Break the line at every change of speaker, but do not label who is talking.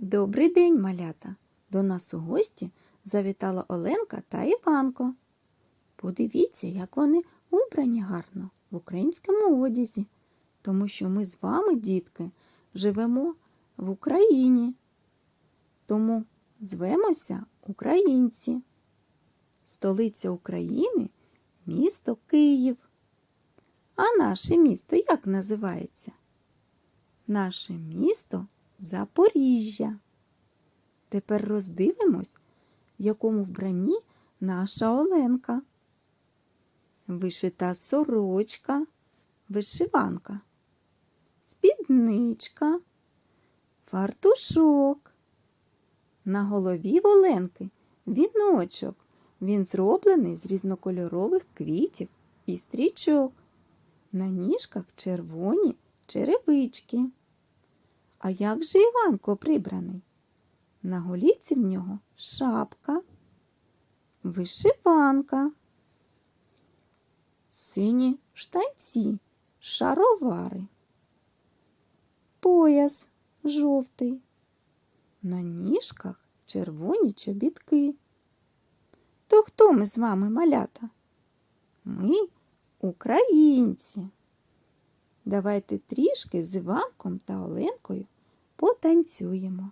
Добрий день, малята! До нас у гості завітала Оленка та Іванко. Подивіться, як вони убрані гарно в українському одязі, тому що ми з вами, дітки, живемо в Україні. Тому звемося українці. Столиця України місто Київ. А наше місто як називається? Наше місто Запоріжжя. Тепер роздивимось, в якому вбранні наша Оленка. Вишита сорочка, вишиванка, спідничка, фартушок. На голові Оленки віночок. Він зроблений з різнокольорових квітів і стрічок. На ніжках червоні черевички. А як же Іванко прибраний? На голівці в нього шапка, вишиванка, сині штанці, шаровари, пояс жовтий, на ніжках червоні чобітки. То хто ми з вами малята? Ми українці. Давайте трішки з Іванком та Оленкою потанцюємо.